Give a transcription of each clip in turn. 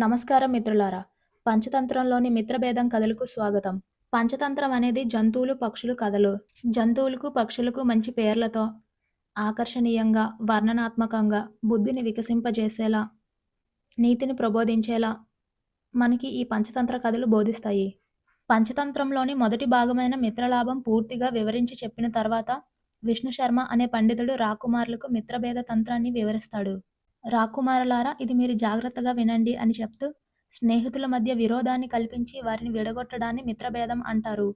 నమస్కారం మిత్రులారా. పంచతంత్రంలోని మిత్రభేదం కథలకు స్వాగతం. పంచతంత్రం అనేది జంతువులు పక్షులు కథలు. జంతువులకు పక్షులకు మంచి పేర్లతో ఆకర్షణీయంగా వర్ణనాత్మకంగా బుద్ధిని వికసింపజేసేలా నీతిని ప్రబోధించేలా మనకి ఈ పంచతంత్ర కథలు బోధిస్తాయి. పంచతంత్రంలోని మొదటి భాగమైన మిత్రలాభం పూర్తిగా వివరించి చెప్పిన తర్వాత విష్ణు శర్మ అనే పండితుడు రాకుమారులకు మిత్రభేద తంత్రాన్ని వివరిస్తాడు. రాకుమారులారా ఇది మీరు జాగ్రత్తగా వినండి అని చెప్తూ స్నేహితుల మధ్య విరోధాన్ని కల్పించి వారిని విడగొట్టడాన్ని మిత్రభేదం అంటారు.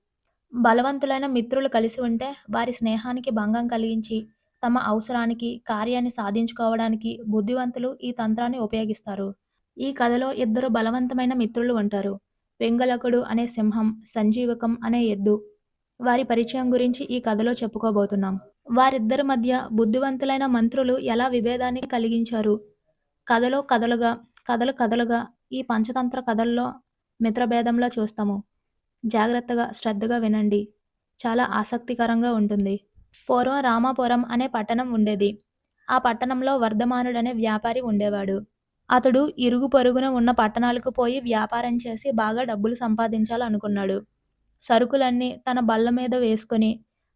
బలవంతులైన మిత్రులు కలిసి ఉంటే వారి స్నేహానికి భంగం కలిగించి తమ అవసరానికి కార్యాన్ని సాధించుకోవడానికి బుద్ధివంతులు ఈ తంత్రాన్ని ఉపయోగిస్తారు. ఈ కథలో ఇద్దరు బలవంతమైన మిత్రులు ఉంటారు. వెంగలకుడు అనే సింహం సంజీవకం అనే ఎద్దు. వారి పరిచయం గురించి ఈ కథలో చెప్పుకోబోతున్నాం. వారిద్దరి మధ్య బుద్ధివంతులైన మంత్రులు ఎలా విభేదాన్ని కలిగించారు? కథలో కథలుగా కథలు కథలుగా ఈ పంచతంత్ర కథల్లో మిత్రభేదంలో చూస్తాము. జాగ్రత్తగా శ్రద్ధగా వినండి. చాలా ఆసక్తికరంగా ఉంటుంది. పూర్వం రామాపురం అనే పట్టణం ఉండేది. ఆ పట్టణంలో వర్ధమానుడనే వ్యాపారి ఉండేవాడు. అతడు ఇరుగు పొరుగున ఉన్న పట్టణాలకు పోయి వ్యాపారం చేసి బాగా డబ్బులు సంపాదించాలనుకున్నాడు. సరుకులన్నీ తన బల్ల మీద వేసుకొని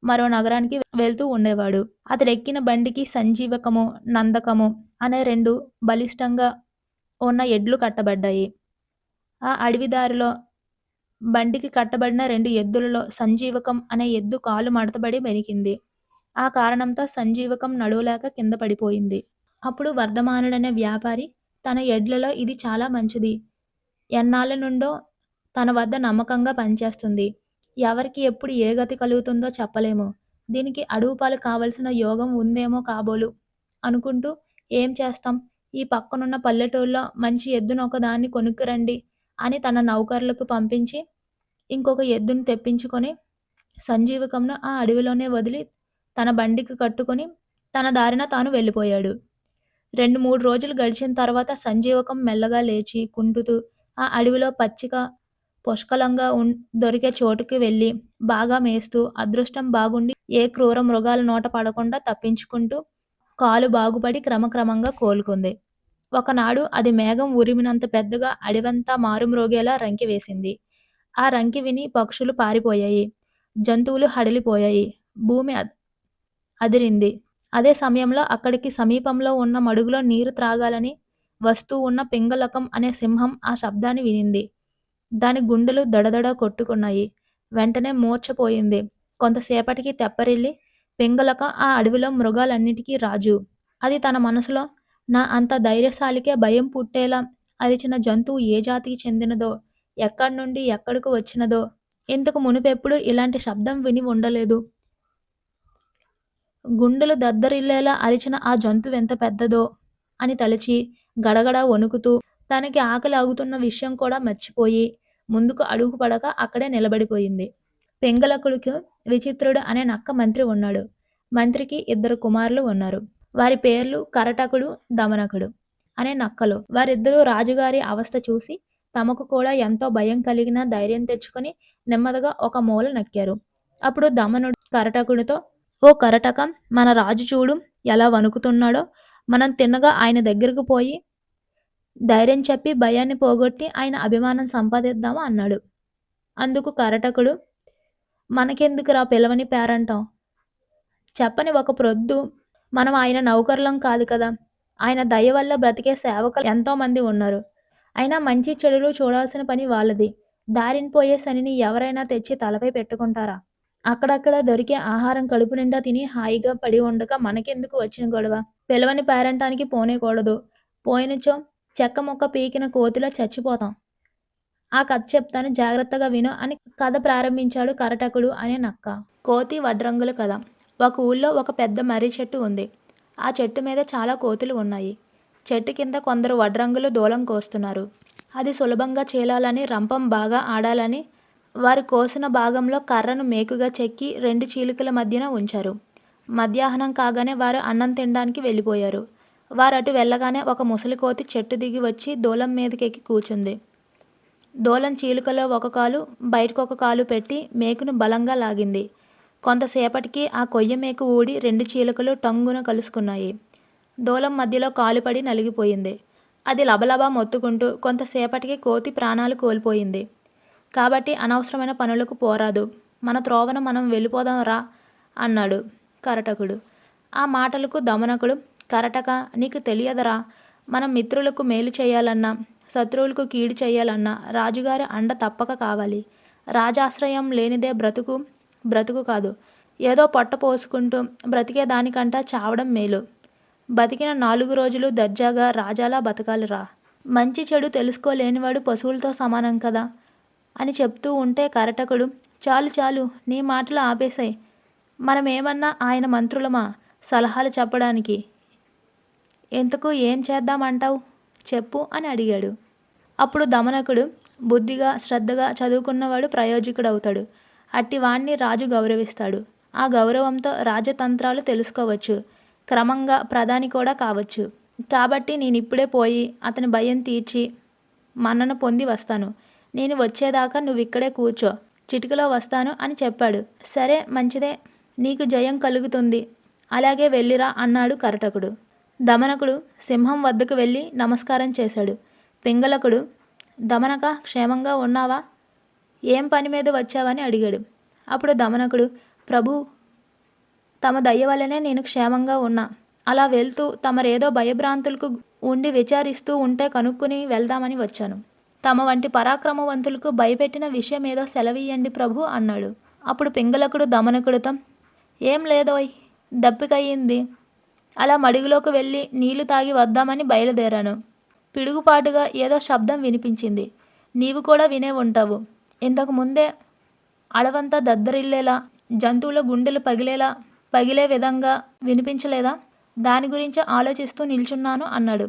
మరో నగరానికి వెళ్తూ ఉండేవాడు. అతడు ఎక్కిన బండికి సంజీవకము నందకము అనే రెండు బలిష్టంగా ఉన్న ఎడ్లు కట్టబడ్డాయి. ఆ అడవిదారిలో బండికి కట్టబడిన రెండు ఎద్దులలో సంజీవకం అనే ఎద్దు కాలు మడతబడి మెరికింది. ఆ కారణంతో సంజీవకం నడువలేక కింద పడిపోయింది. అప్పుడు వర్ధమానుడనే వ్యాపారి తన ఎడ్లలో ఇది చాలా మంచిది. ఎన్నాళ్ళ నుండో తన వద్ద నమ్మకంగా పనిచేస్తుంది. ఎవరికి ఎప్పుడు ఏ గతి కలుగుతుందో చెప్పలేము. దీనికి అడుగుపాలు కావలసిన యోగం ఉందేమో కాబోలు అనుకుంటూ ఏం చేస్తాం? ఈ పక్కనున్న పల్లెటూరులో మంచి ఎద్దును ఒకదాన్ని కొనుక్కురండి అని తన నౌకర్లకు పంపించి ఇంకొక ఎద్దును తెప్పించుకొని సంజీవకంను ఆ అడవిలోనే వదిలి తన బండికి కట్టుకొని తన దారిన తాను వెళ్ళిపోయాడు. రెండు మూడు రోజులు గడిచిన తర్వాత సంజీవకం మెల్లగా లేచి కుంటుతూ ఆ అడవిలో పచ్చిక పుష్కలంగా ఉన్ దొరికే చోటుకి వెళ్ళి బాగా మేస్తూ అదృష్టం బాగుండి ఏ క్రూర మృగాల నోట పడకుండా తప్పించుకుంటూ కాలు బాగుపడి క్రమక్రమంగా కోలుకుంది. ఒకనాడు అది మేఘం ఉరిమినంత పెద్దగా అడివంతా మారుమ్రోగేలా రంకి వేసింది. ఆ రంకి విని పక్షులు పారిపోయాయి. జంతువులు హడలిపోయాయి. భూమి అదిరింది. అదే సమయంలో అక్కడికి సమీపంలో ఉన్న మడుగులో నీరు త్రాగాలని వస్తూ ఉన్న పింగళకం అనే సింహం ఆ శబ్దాన్ని వినింది. దాని గుండెలు దడదడ కొట్టుకున్నాయి. వెంటనే మూర్చపోయింది కొంతసేపటికి తెప్పరిల్లి పింగలక ఆ అడవిలో మృగాలన్నిటికీ రాజు. అది తన మనసులో నా అంత ధైర్యశాలికే భయం పుట్టేలా అరిచిన జంతువు ఏ జాతికి చెందినదో ఎక్కడి నుండి ఎక్కడికి వచ్చినదో. ఇంతకు మునిపెప్పుడు ఇలాంటి శబ్దం విని ఉండలేదు. గుండెలు దద్దరిల్లేలా అరిచిన ఆ జంతువు ఎంత పెద్దదో అని తలచి గడగడ వణుకుతూ తనకి ఆకలి ఆగుతున్న విషయం కూడా మర్చిపోయి ముందుకు అడుగు పడక అక్కడే నిలబడిపోయింది. పెంగలకుడికి విచిత్రుడు అనే నక్క మంత్రి ఉన్నాడు. మంత్రికి ఇద్దరు కుమారులు ఉన్నారు. వారి పేర్లు కరటకుడు దమనకుడు అనే నక్కలు. వారిద్దరూ రాజుగారి అవస్థ చూసి తమకు కూడా ఎంతో భయం కలిగిన ధైర్యం తెచ్చుకొని నెమ్మదిగా ఒక మూల నక్కారు. అప్పుడు దమనుడు కరటకుడితో ఓ కరటకం మన రాజు చూడు ఎలా వణుకుతున్నాడో. మనం తిన్నగా ఆయన దగ్గరకు పోయి ధైర్యం చెప్పి భయాన్ని పోగొట్టి ఆయన అభిమానం సంపాదిద్దాము అన్నాడు. అందుకు కరటకుడు మనకెందుకురా పిలవని పేరంటాం చెప్పని ఒక ప్రొద్దు. మనం ఆయన నౌకర్లం కాదు కదా. ఆయన దయ వల్ల బ్రతికే సేవకులు ఎంతోమంది ఉన్నారు. అయినా మంచి చెడులు చూడాల్సిన పని వాళ్ళది. దారిని పోయే శనిని ఎవరైనా తెచ్చి తలపై పెట్టుకుంటారా? అక్కడక్కడ దొరికే ఆహారం కడుపు నిండా తిని హాయిగా పడి ఉండగా మనకెందుకు వచ్చిన గొడవ? పిలవని పేరంటానికి పోనేకూడదు. పోయినచో చెక్క మొక్క పీకిన కోతిలో చచ్చిపోతాం. ఆ కథ చెప్తాను జాగ్రత్తగా విను అని కథ ప్రారంభించాడు కరటకుడు అనే నక్క. కోతి వడ్రంగుల కథ. ఒక ఊళ్ళో ఒక పెద్ద మర్రి చెట్టు ఉంది. ఆ చెట్టు మీద చాలా కోతులు ఉన్నాయి. చెట్టు కింద కొందరు వడ్రంగులు దూలం కోస్తున్నారు. అది సులభంగా చీలాలని రంపం బాగా ఆడాలని వారు కోసిన భాగంలో కర్రను మేకుగా చెక్కి రెండు చీలికల మధ్యన ఉంచారు. మధ్యాహ్నం కాగానే వారు అన్నం తినడానికి వెళ్ళిపోయారు. వారు అటు వెళ్ళగానే ఒక ముసలి కోతి చెట్టు దిగి వచ్చి దూలం మీదకెక్కి కూర్చుంది దూలం చీలుకలో ఒక కాలు బయటకు ఒక కాలు పెట్టి మేకును బలంగా లాగింది కొంతసేపటికి ఆ కొయ్య మేకు ఊడి రెండు చీలుకలు టంగున కలుసుకున్నాయి దూలం మధ్యలో కాలు పడి నలిగిపోయింది అది లబలబా మొత్తుకుంటూ కొంతసేపటికి కోతి ప్రాణాలు కోల్పోయింది. కాబట్టి అనవసరమైన పనులకు పోరాదు. మన త్రోవన మనం వెళ్ళిపోదాం రా అన్నాడు కరటకుడు. ఆ మాటలకు దమనకుడు కరటక నీకు తెలియదరా మనం మిత్రులకు మేలు చేయాలన్నా, శత్రువులకు కీడు చేయాలన్నా రాజుగారి అండ తప్పక కావాలి. రాజాశ్రయం లేనిదే బ్రతుకు బ్రతుకు కాదు. ఏదో పొట్ట పోసుకుంటూ బ్రతికేదానికంట చావడం మేలు. బతికిన నాలుగు రోజులు దర్జాగా రాజాలా బతకాలిరా. మంచి చెడు తెలుసుకోలేనివాడు పశువులతో సమానం కదా అని చెప్తూ ఉంటే కరటకుడు చాలు చాలు నీ మాటలు ఆపేశాయి. మనమేమన్నా ఆయన మంత్రులమా సలహాలు చెప్పడానికి. ఎందుకు ఏం చేద్దామంటావు చెప్పు అని అడిగాడు. అప్పుడు దమనకుడు బుద్ధిగా, శ్రద్ధగా చదువుకున్నవాడు ప్రయోజకుడవుతాడు. అట్టి వాణ్ణి రాజు గౌరవిస్తాడు. ఆ గౌరవంతో రాజతంత్రాలు తెలుసుకోవచ్చు. క్రమంగా ప్రధాని కూడా కావచ్చు. కాబట్టి నేనిప్పుడే పోయి అతని భయం తీర్చి మన్నన పొంది వస్తాను. నేను వచ్చేదాకా నువ్విక్కడే కూర్చో. చిటికలో వస్తాను అని చెప్పాడు. సరే మంచిదే. నీకు జయం కలుగుతుంది. అలాగే వెళ్ళిరా అన్నాడు కరటకుడు. దమనకుడు సింహం వద్దకు వెళ్ళి నమస్కారం చేశాడు. పింగళకుడు దమనక క్షేమంగా ఉన్నావా? ఏం పని మీద వచ్చావని అడిగాడు. అప్పుడు దమనకుడు ప్రభు తమ దయవల్లనే నేను క్షేమంగా ఉన్నా. అలా వెళ్తూ తమరేదో భయభ్రాంతులకు ఉండి విచారిస్తూ ఉంటే కనుక్కుని వెళ్దామని వచ్చాను. తమ వంటి పరాక్రమవంతులకు భయపెట్టిన విషయం ఏదో సెలవియ్యండి ప్రభు అన్నాడు. అప్పుడు పింగళకుడు దమనకుడితో ఏం లేదోయ్ దప్పికయ్యింది అలా మడుగులోకి వెళ్ళి నీళ్ళు తాగి వద్దామని బయలుదేరాను. పిడుగుపాటుగా ఏదో శబ్దం వినిపించింది. నీవు కూడా వినే ఉంటావు. ఇంతకు ముందే అడవంతా దద్దరిల్లేలా, జంతువుల గుండెలు పగిలేలా పగిలే విధంగా వినిపించలేదా? దాని గురించి ఆలోచిస్తూ నిల్చున్నాను అన్నాడు.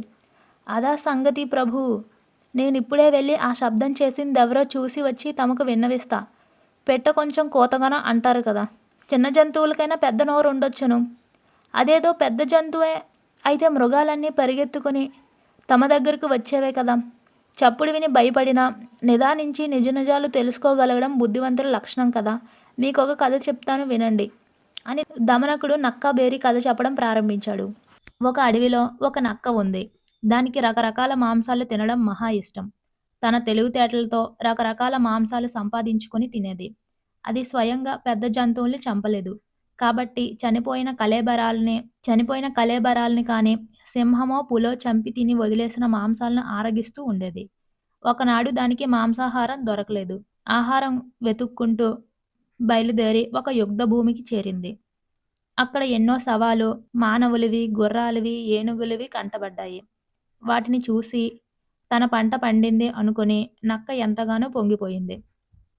అదా సంగతి ప్రభు నేను ఇప్పుడే వెళ్ళి ఆ శబ్దం చేసిందెవరో చూసి వచ్చి తమకు విన్నవిస్తా. పెట్ట కొంచెం కోతగానో అంటారు కదా! చిన్న జంతువులకైనా పెద్ద నోరు ఉండొచ్చును అదేదో పెద్ద జంతువే అయితే మృగాలన్నీ పరిగెత్తుకుని తమ దగ్గరకు వచ్చేవే కదా! చప్పుడు విని భయపడినా నిదానించి నిజ నిజాలు తెలుసుకోగలగడం బుద్ధివంతుల లక్షణం కదా! మీకొక కథ చెప్తాను వినండి అని దమనకుడు నక్క బేరి కథ చెప్పడం ప్రారంభించాడు. ఒక అడవిలో ఒక నక్క ఉంది. దానికి రకరకాల మాంసాలు తినడం మహా ఇష్టం. తన తెలివితేటలతో రకరకాల మాంసాలు సంపాదించుకొని తినేది. అది స్వయంగా పెద్ద జంతువుల్ని చంపలేదు. కాబట్టి చనిపోయిన కళేబరాల్ని చనిపోయిన కళేబరాల్ని కానీ, సింహమో, పులో చంపి తిని వదిలేసిన మాంసాలను ఆరగిస్తూ ఉండేది. ఒకనాడు దానికి మాంసాహారం దొరకలేదు. ఆహారం వెతుక్కుంటూ బయలుదేరి ఒక యుద్ధభూమికి చేరింది. అక్కడ ఎన్నో సవాలు మానవులవి, గుర్రాలవి, ఏనుగులవి కంటబడ్డాయి. వాటిని చూసి తన పంట పండింది అనుకుని నక్క ఎంతగానో పొంగిపోయింది.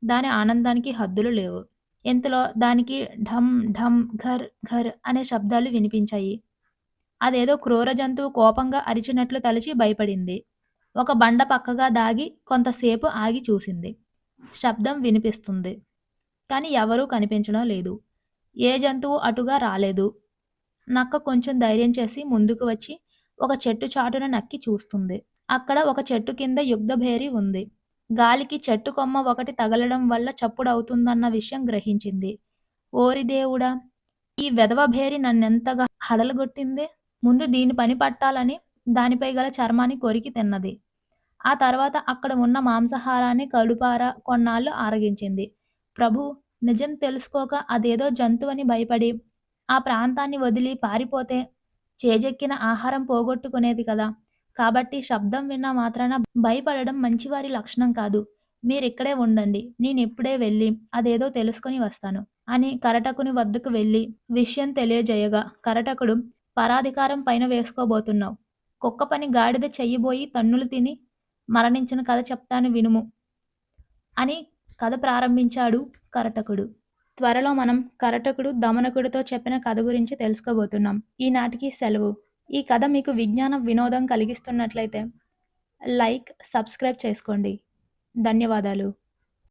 దాని ఆనందానికి హద్దులు లేవు. ఇంతలో దానికి ఢమ్ ఢమ్ ఘర్ ఘర్ అనే శబ్దాలు వినిపించాయి. అదేదో క్రూర జంతువు కోపంగా అరిచినట్లు తలచి భయపడింది. ఒక బండ పక్కగా దాగి కొంతసేపు ఆగి చూసింది. శబ్దం వినిపిస్తుంది. కానీ ఎవరూ కనిపించడం లేదు. ఏ జంతువు అటుగా రాలేదు. నక్క కొంచెం ధైర్యం చేసి ముందుకు వచ్చి ఒక చెట్టు చాటున నక్కి చూస్తుంది. అక్కడ ఒక చెట్టు కింద యుగ్ధభేరి ఉంది. గాలికి చెట్టు కొమ్మ ఒకటి తగలడం వల్ల చప్పుడవుతుందన్న విషయం గ్రహించింది. ఓరి దేవుడా! ఈ వెధవ భేరి నన్నెంతగా హడలగొట్టింది ముందు దీని పని పట్టాలని దానిపై గల చర్మాన్ని కొరికి తిన్నది. ఆ తర్వాత అక్కడ ఉన్న మాంసాహారాన్ని కలుపార కొన్నాళ్ళు ఆరగించింది. ప్రభు నిజం తెలుసుకోక అదేదో జంతువని భయపడి ఆ ప్రాంతాన్ని వదిలి పారిపోతే చేజెక్కిన ఆహారం పోగొట్టుకునేది కదా! కాబట్టి శబ్దం విన్న మాత్రాన భయపడడం మంచివారి లక్షణం కాదు. మీరిక్కడే ఉండండి. నేనిప్పుడే వెళ్ళి అదేదో తెలుసుకొని వస్తాను అని కరటకుని వద్దకు వెళ్ళి విషయం తెలియజేయగా కరటకుడు పరాధికారం పైన వేసుకోబోతున్నావ్. కుక్కపని గాడిద చెయ్యబోయి తన్నులు తిని మరణించిన కథ చెప్తాను వినుము అని కథ ప్రారంభించాడు కరటకుడు. త్వరలో మనం కరటకుడు దమనకుడితో చెప్పిన కథ గురించి తెలుసుకోబోతున్నాం. ఈనాటికి సెలవు. ఈ కథ మీకు విజ్ఞాన వినోదం కలిగిస్తున్నట్లయితే లైక్, సబ్స్క్రైబ్ చేసుకోండి. ధన్యవాదాలు.